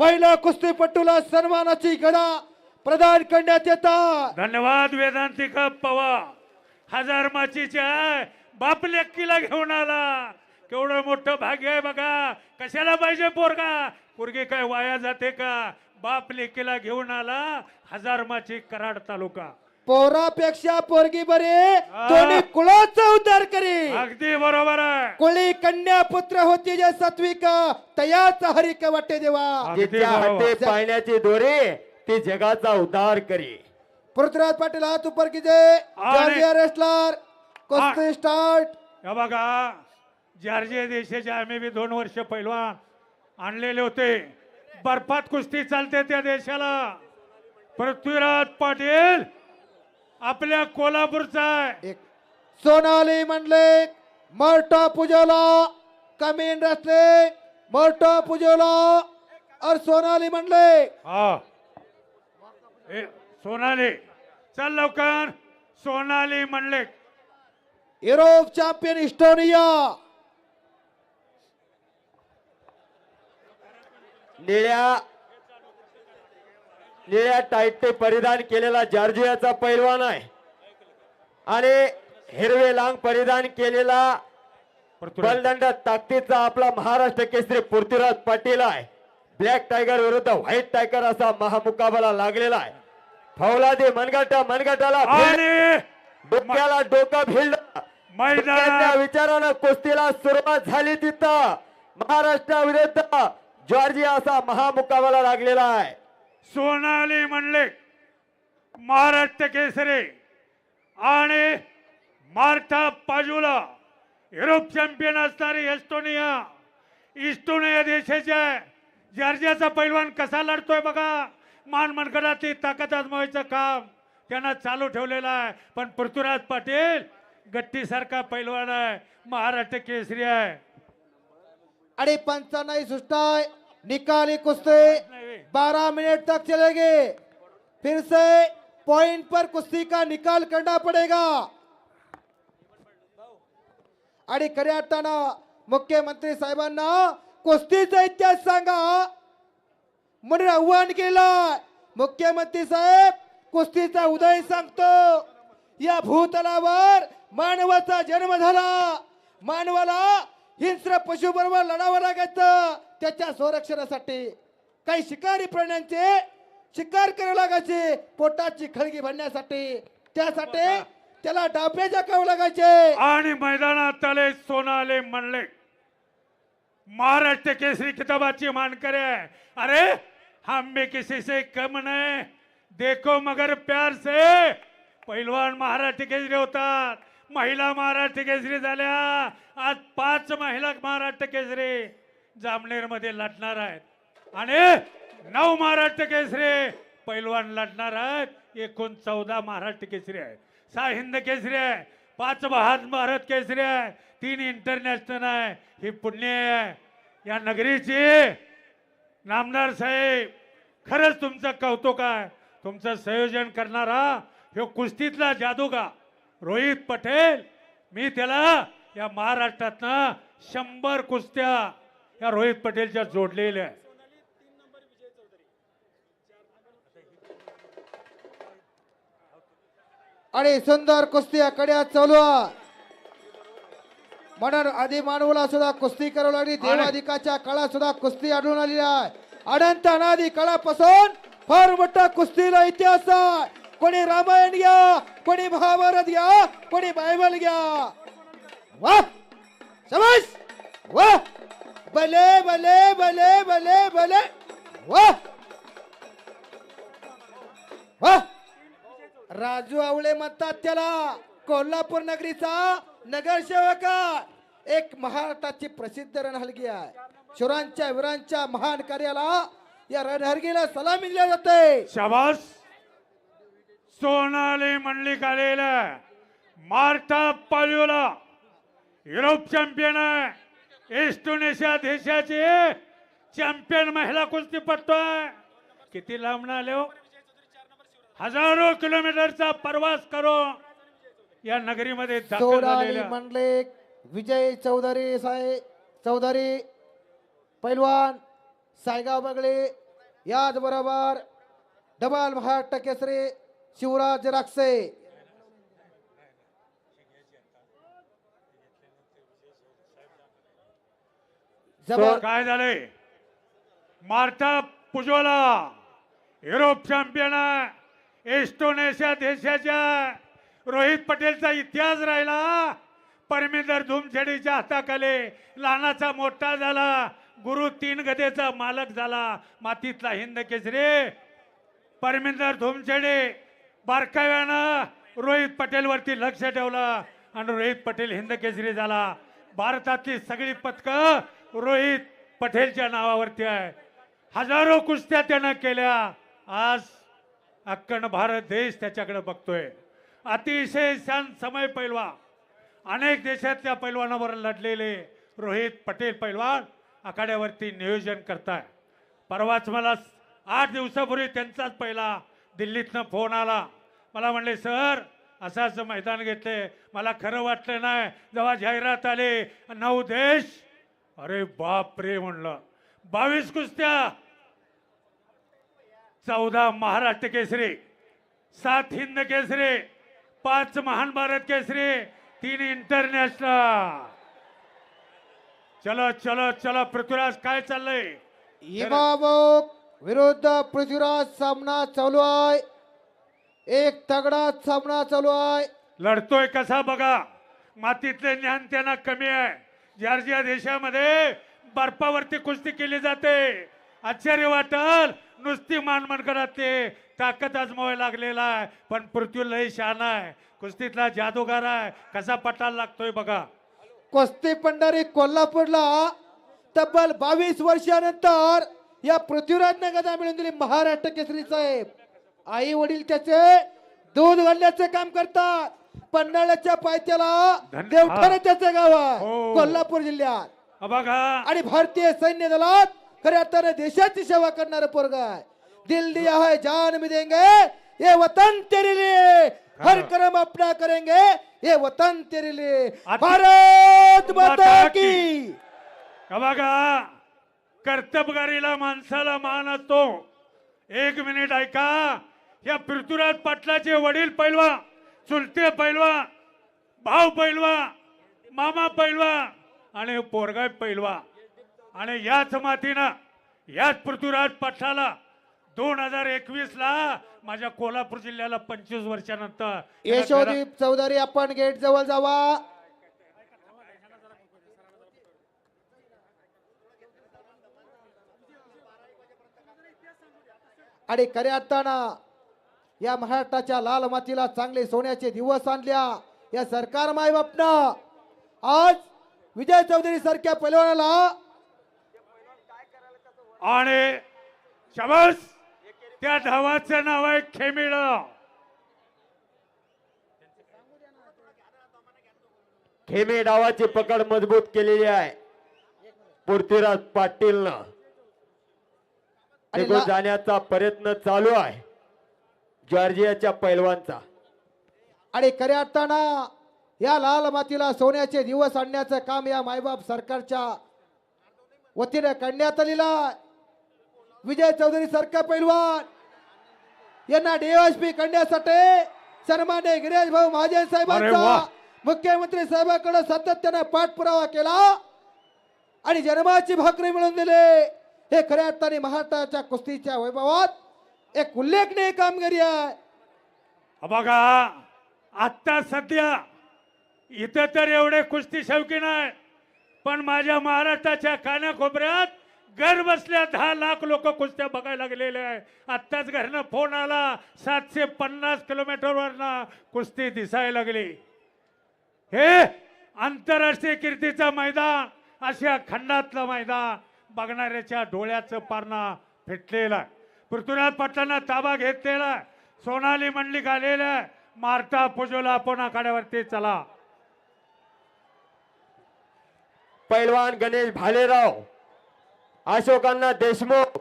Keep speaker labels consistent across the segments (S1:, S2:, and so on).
S1: महिला कुस्तीपटूला सन्मानाची गदा प्रदान करण्यात येतात.
S2: धन्यवाद वेदांतिका पवार हजार माचीच्या बाप लेकीला घेऊन आला. केवढं मोठं भाग्य आहे बघा. कशाला पाहिजे पोरगा? पोरगी काय वाया जाते का? बाप लेकीला घेऊन आला. हजार माची कराड तालुका.
S1: पोरापेक्षा पोरगी बरे
S2: हा.
S1: दोन्ही कुळाचा उद्धार करी.
S2: अगदी बरोबर आहे.
S1: कुळी कन्या पुत्र होती जे सात्विक तयाच हरिक वाटे देवा.
S2: अगदी
S3: जिच्या
S2: बरोबर.
S3: हाते पाळण्याची दोरे ती जगाचा उद्धार करी.
S1: पृथ्वीराज पाटील हात उपर कीजे
S2: आणि-
S1: जॉर्जिया रेसलर कुस्ती स्टार्ट
S2: या बघा जॉर्जिया देशाचे आम्ही बी दोन वर्ष पहिलवान आणलेले होते. बर्फात कुस्ती चालते त्या देशाला. पृथ्वीराज पाटील आपल्या कोल्हापूरचा आहे
S1: एक सोनाली मंडले मर्टा पुजोला कमीन रसले मर्टा पुजोला. और सोनाली मंडले
S2: हा. ए, सोनाली चल लवकर. सोनाली म्हणले
S1: युरोप चॅम्पियन इस्टोनिया
S3: निळ्या निळ्या टाईट परिधान केलेला जॉर्जियाचा पैलवान आहे. आणि हिरवे लांग परिधान केलेला बलदंड ताकदीचा आपला महाराष्ट्र केसरी पृथ्वीराज पाटील आहे. ब्लॅक टायगर विरुद्ध व्हाईट टायगर असा महामुकाबला लागलेला आहे. फौलादी मनगटा मनगटाला डोक्याला डोकं त्या विचारानं कुस्तीला सुरुवात झाली तिथं. महाराष्ट्र विरुद्ध जॉर्जिया असा महामुकाबला लागलेला आहे.
S2: सोनाली म्हणले महाराष्ट्र केसरी आणि मार्था पाजुला युरोप चॅम्पियन असणारी एस्टोनिया. इस्टोनिया देशाच्या जर्जाचा पैलवान कसा लढतोय बघा. मान मनगडाची ताकद आजमावायचं काम त्यांना चालू ठेवलेलं आहे. पण पृथ्वीराज पाटील गट्टीसारखा पैलवान आहे. महाराष्ट्र केसरी आहे.
S1: अरे पंचानई आहे निकाली कुश्ती। बारह मिनट तक चलेगी। फिर से पॉइंट पर कुश्ती का निकाल करना पड़ेगा। आणि खऱ्या अर्थानं मुख्यमंत्री साहेबांना कुस्तीचा इतिहास सांगा। म्हणून आव्हान केलं। मुख्यमंत्री साहेब कुस्तीचा उदय सांगतो। या भूतलावर मानवाचा जन्म झाला। मानवाला हिंस्र पशु बरोबर लढावं लागायचं त्याच्या संरक्षणासाठी काही शिकारी प्राण्यांचे शिकार करावे लागायचे. पोटाची खळगी भरण्यासाठी. त्यासाठी त्याला डाबे जाकावं लागायचे.
S2: आणि मैदानात आले सोनाले म्हणले. महाराष्ट्र केसरी किताबाची मानकरी अरे हम भी किसी से कम नहीं देखो मगर प्यार से. पहिलवान महाराष्ट्र केसरी होतात. महिला महाराष्ट्र केसरी झाल्या. आज पाच महिला महाराष्ट्र केसरी. जामनेरमध्ये लढणार आहेत. आणि नऊ महाराष्ट्र केसरी पैलवान लढणार आहेत. एकूण चौदा महाराष्ट्र केसरी आहे. सहा हिंद केसरी आहे. पाच महान भारत केसरी आहे. तीन इंटरनॅशनल आहे. ही पुण्य आहे. या नगरीची नामदार साहेब खरंच तुमचं कौतुक आहे. तुमचं संयोजन करणारा ह्यो कुस्तीतला जादूगा रोहित पटेल. मी त्याला या महाराष्ट्रातनं शंभर कुस्त्या या रोहित पटेलच्या जोडलेल्या. आहे
S1: आणि सुंदर कुस्ती कड्या चालू. म्हणून आधी मानवला सुद्धा कुस्ती करावी लागली. देवाधिकाच्या काळात सुद्धा कुस्ती आढळून आलेली आहे. अनंत अनादी काळापासून फार मोठा कुस्तीला इतिहास आहे. कोणी रामायण घ्या कोणी महाभारत घ्या कोणी बायबल घ्या. वा समज वा भले भले भले भले भले। वा! वा! राजू आवळे म्हणतात त्याला कोल्हापूर नगरीचा नगरसेवक एक महाराष्ट्राची प्रसिद्ध रणहलगी आहे. शुरांच्या वीरांच्या महान कार्याला या रणहलगीला सलामी दिल्या जाते.
S2: शाबास! सोनाली मंडलिक आलेला मार्टा पाल्योला युरोप चॅम्पियन आहे. इंडोनेशिया देशाची चॅम्पियन महिला कुस्तीपट्टू आहे. किती लांब आले हो. हजारो किलोमीटरचा प्रवास करून या नगरीमध्ये
S1: मंडलिक विजय चौधरी साहेब चौधरी पैलवान सायगाव बगळे याचबरोबर डबल महाराष्ट्र केसरी शिवराज राक्षे.
S2: काय झालंय? Marta Pujola. Europe champion Estonia देशाच्या. रोहित पटेलचा इतिहास राहिला. परमेंदर धूमछेडीच्या हाताखाली लहानाचा मोठा झाला. गुरु तीन गदेचा मालक झाला. मातीतला हिंद केसरी. परमेंदर धुमछडे बारकाव्यानं रोहित पटेलवरती लक्ष ठेवलं. आणि रोहित पटेल हिंद केसरी झाला. भारतातली सगळी पथकं रोहित पटेलच्या नावावरती आहे. हजारो कुस्त्या त्यानं केल्या. आज अख्खंड भारत देश त्याच्याकडे बघतोय. अतिशय शान समय पैलवा अनेक देशातल्या पैलवानावर लढलेले रोहित पटेल पैलवान आखाड्यावरती नियोजन करताय. परवाच मला आठ दिवसापूर्वी त्यांचाच पहिला दिल्लीतनं फोन आला. मला म्हणले सर असं असं मैदान घेतले मला खरं वाटलं नाही. जेव्हा जाहिरात आली नऊ देश अरे बाप रे म्हणलं. बावीस कुस्त्या. चौदा महाराष्ट्र केसरी. सात हिंद केसरी. पाच महान भारत केसरी. तीन इंटरनॅशनल चलो चलो चलो पृथ्वीराज काय चाललंय?
S1: इमामोक विरुद्ध पृथ्वीराज सामना चालू आहे. एक तगडा सामना चालू आहे.
S2: लढतोय कसा बघा. मातीतले ज्ञान त्यांना कमी आहे. जॉर्जिया देशामध्ये बर्फावरती कुस्ती केली जाते. आश्चर्य वाटल. नुसती मानमनकडातले ताकद आजमावायला लागलेला आहे. पण पृथ्वी लय शान आहे. कुस्तीतला जादूगार आहे. कसा पटायला लागतोय बघा.
S1: कुस्ती पंढरी कोल्हापूरला तब्बल बावीस वर्षानंतर या पृथ्वीराजने गदा मिळून दिली महाराष्ट्र केसरी साहेब. आई वडील त्याचे दूध घालण्याचे काम करतात. पन्हाळ्याच्या पायथ्याला
S2: धन्य-
S1: देवठाणे त्याचे गाव आहे
S2: हो.
S1: कोल्हापूर जिल्ह्यात.
S2: हा बघा.
S1: आणि भारतीय सैन्य दलात खऱ्या अर्थाने देशाची सेवा करणारा पोरग आहे. दिल दिया है जान भी देंगे ये वतन तेरे लिए. हर कर्म अपना करेंगे ये वतन तेरे लिए.
S2: अति-
S1: भारत माता की।
S2: हा बघा. कर्तबगारीला माणसाला मान असतो. एक मिनिट ऐका. या पृथ्वीराज पाटलाचे वडील पैलवा चुलते पैलवा भाऊ पैलवा मामा पैलवा आणि पोरगाय पैलवा. आणि याच मातीनं याच पृथ्वीराज पठाला दोन हजार एकवीस ला माझ्या कोल्हापूर जिल्ह्याला पंचवीस वर्षानंतर.
S1: यशोदीप चौधरी आपण गेट जवळ जावा. आणि खऱ्या अर्थानं या महाराष्ट्राच्या लाल मातीला चांगले सोन्याचे दिवस आणल्या. या सरकार माय बापनं. आज विजय चौधरी सारख्या पैलवानाला
S2: आणि शबास! त्या धावाचं नाव आहे खेमिळ.
S3: खेमे डावाची पकड मजबूत केलेली आहे. पृथ्वीराज पाटीलनं. जाण्याचा प्रयत्न चालू आहे. जॉर्जियाच्या पैलवानचा
S1: आणि खऱ्या अर्थानं या लाल मातीला सोन्याचे दिवस आणण्याचं काम या मायबाप सरकारच्या वतीने करण्यात आलेलं आहे. विजय चौधरी सारखा पैलवान यांना डीएसपी करण्यासाठी सन्मान्य गिरीश भाऊ महाजन साहेबांचा. मुख्यमंत्री साहेबांकडे सातत्याने पाठपुरावा केला आणि जन्माची भाकरी मिळवून दिले हे खऱ्या अर्थाने महाराष्ट्राच्या कुस्तीच्या वैभवात एक उल्लेखनीय कामगिरी आहे.
S2: बघा आत्ता सध्या इथं तर एवढे कुस्ती शौकीन नाही पण माझ्या महाराष्ट्राच्या कानाकोपऱ्यात घर बसल्या दहा लाख लोक कुस्त्या बघायला गेलेले आहे आत्ताच घरनं फोन आला सातशे पन्नास किलोमीटरवरनं कुस्ती दिसायला लागली. हे आंतरराष्ट्रीय कीर्तीचं मैदान अशा खंडातलं मैदान बघणाऱ्याच्या डोळ्याचं पारणा फिटलेलं आहे. पृथ्वीराज पाटलांना ताबा घेतलेला सोनाली मंडलिक आलेलं आहे. मारता पुजोला आपण आखाड्यावरती चला.
S3: पैलवान गणेश भालेराव अशोकांना देशमुख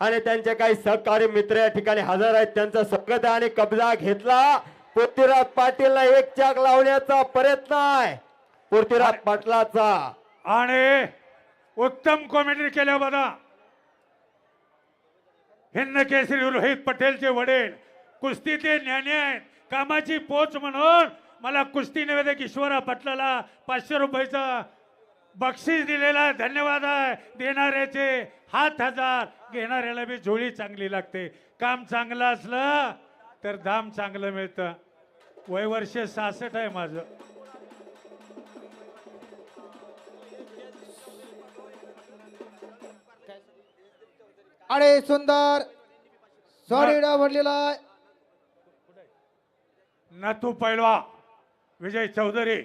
S3: आणि त्यांचे काही सहकारी मित्र या ठिकाणी हजर आहेत. त्यांचं स्वागत आणि कब्जा घेतला. पृथ्वीराज पाटीलला एक चाक लावण्याचा प्रयत्न आहे. पृथ्वीराज पाटलाचा.
S2: आणि उत्तम कॉमेंट्री केल्या बघा. हिंद केसरी रोहित पटेलचे वडील कुस्तीचे ज्ञानी आहेत कामाची पोच म्हणून मला कुस्ती निवेदक ईश्वरा पटलाला पाचशे रुपयाचं बक्षीस दिलेला आहे. धन्यवाद आहे. देणाऱ्याचे हात हजार. घेणाऱ्याला बी झोळी चांगली लागते. काम चांगलं असलं तर धाम चांगलं मिळतं. वय वर्ष सहासष्ट आहे माझं.
S1: अरे सुंदर. सॉरीडा भरलेला आहे.
S2: नातू पैलवा विजय चौधरी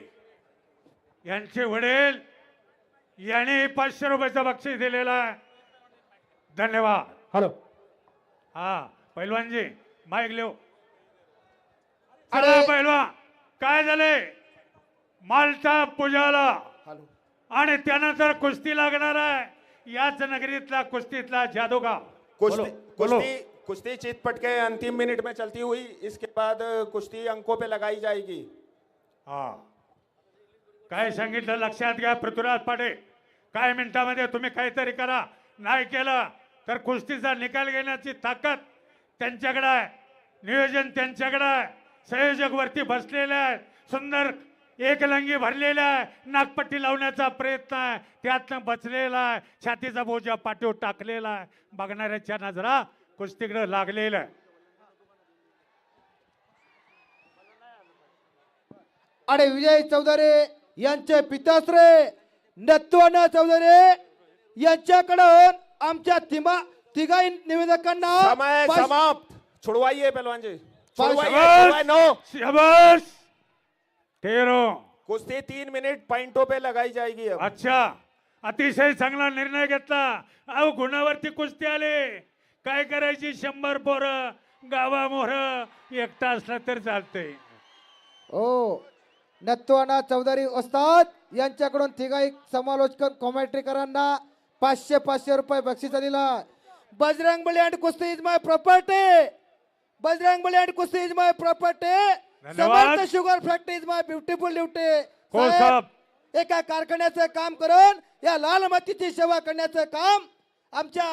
S2: यांचे वडील यांनी पाचशे रुपयाचं बक्षीस दिलेलं आहे. धन्यवाद.
S3: हॅलो
S2: हा पैलवानजी माईक लिव
S1: अरे-
S2: पैलवा काय झाले? मालटा पूजाला.
S1: हॅलो
S2: आणि त्यानंतर कुस्ती लागणार आहे. याच नगरीतला कुस्तीतला जादूगाव.
S4: कुश्ती
S2: बोलो।
S4: कुश्ती कुश्ती चितपट के अंतिम मिनट में चलती हुई। इसके बाद कुश्ती अंकों पे लगाई जाएगी।
S2: हा। काय सांगितलं लक्षात घ्या पृथ्वीराज पाटे काय मिनिटामध्ये तुम्ही काहीतरी करा। नाही केलं तर कुस्तीचा निकाल घेण्याची ताकद त्यांच्याकडे आहे. नियोजन त्यांच्याकडे आहे. संयोजक वरती बसलेले आहेत. सुंदर एक लंगी भरलेला आहे. नागपट्टी लावण्याचा प्रयत्न आहे. त्यातनं बचलेला आहे. छातीचा बोजा पाठीवर टाकलेला आहे. बघणाऱ्याच्या नजरा कुस्तीकडे लागलेला आहे.
S1: अरे विजय चौधरी यांचे पिताश्रे नत्वाना चौधरी यांच्याकडून आमच्या तिमा तिघाही निवेदकांना
S4: समाप्त. छुड़वाइए पहलवान जी नो.
S2: शाबाश तेरो।
S4: कुश्ती तीन मिनट पॉइंटों पे लगाई जाएगी अब।
S2: अच्छा अतिशय चांगला निर्णय घेतला. अहो गुणावरती कुस्ती आले. काय करायची? शंभर पोरं गावा मोर एकटा असला तर चालतंय.
S1: हो नत्वाना चौधरी ओस्ताद यांच्याकडून तिघाही समालोचक कॉमेंट्रीकरांना पाचशे पाचशे रुपये बक्षीस दिला. Bajrang Bali and kushti is my property Bajrang Bali and kushti is my property. Samarth sugar factory is my beautiful duty. एका कारखान्याचं काम करून या लाल मातीची सेवा करण्याचं काम आमच्या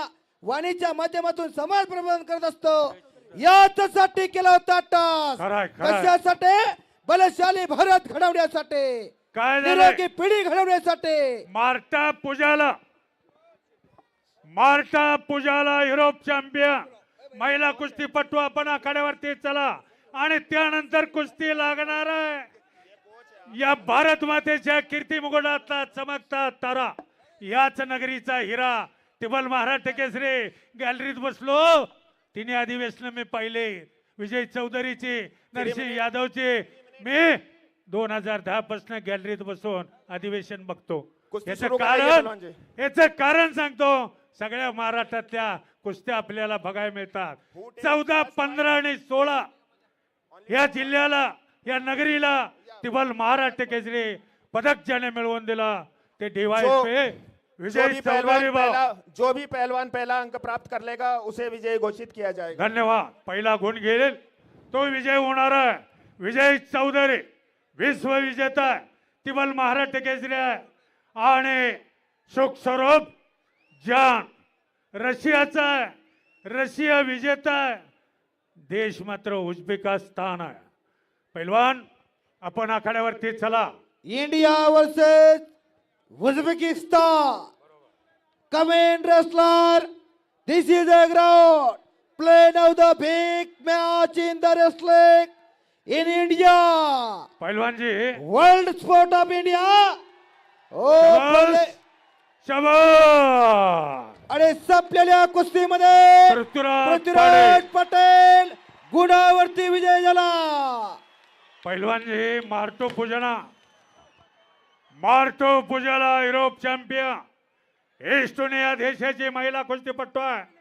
S1: वाणीच्या माध्यमातून समाज प्रबोधन करत असतो. याच्यासाठी केला होता टास. कशासाठी? बलशाली भारत घडवण्यासाठी.
S2: काय?
S1: निरोगी पिढी घडवण्यासाठी.
S2: मार्टा पूजाला. Marta पूजाला Europe champion. महिला कुस्तीपटू आपण आखाड्यावरती चला. आणि त्यानंतर कुस्ती लागणार आहे. या भारत मातेच्या कीर्ती मुकुटातला चमकता तारा याच नगरीचा हिरा टिबल महाराष्ट्र केसरी गॅलरीत बसलो. तिने अधिवेशन मी पाहिले. विजय चौधरीची नरसिंह यादवची. मी दोन हजार दहा पासून गॅलरीत बसून अधिवेशन बघतो. याचं कारण
S4: पहलवानजी.
S2: याचं कारण सांगतो. सगळ्या महाराष्ट्रातल्या कुस्त्या आपल्याला बघायला मिळतात. चौदा पंधरा आणि सोळा या जिल्ह्याला या नगरीला टिबल महाराष्ट्र केसरी पदक ज्याने मिळवून दिला ते
S4: जो
S2: विजय चौधरी
S4: जो भी पहलवान पहला अंक प्राप्त कर लेगा उसे विजयी घोषित किया जाएगा।
S2: धन्यवाद। पहिला गुण घेईल तो विजय होणार आहे. विजय चौधरी विश्व विजेता टिबल महाराष्ट्र केसरी आहे. आणि सुख स्वरूप जान रशियाचा आहे. रशिया विजेता आहे. देश मात्र उझबेकिस्तान आहे. पैलवान आपण आखाड्यावरती चला.
S1: India versus Uzbekistan comment wrestler this is a ground plain of the big match in the wrestling in India
S2: पैलवानजी.
S1: World sport of India oh
S2: शाबास.
S1: आणि संपलेल्या कुस्तीमध्ये
S2: पृथ्वीराज
S1: पृथ्वीराज पटेल. गुणावरती विजय झाला.
S2: पैलवानजी मार्टो पूजना. मार्टो पूजाला युरोप चॅम्पियन. एस्टोनिया देशाची महिला कुस्तीपट्टू आहे.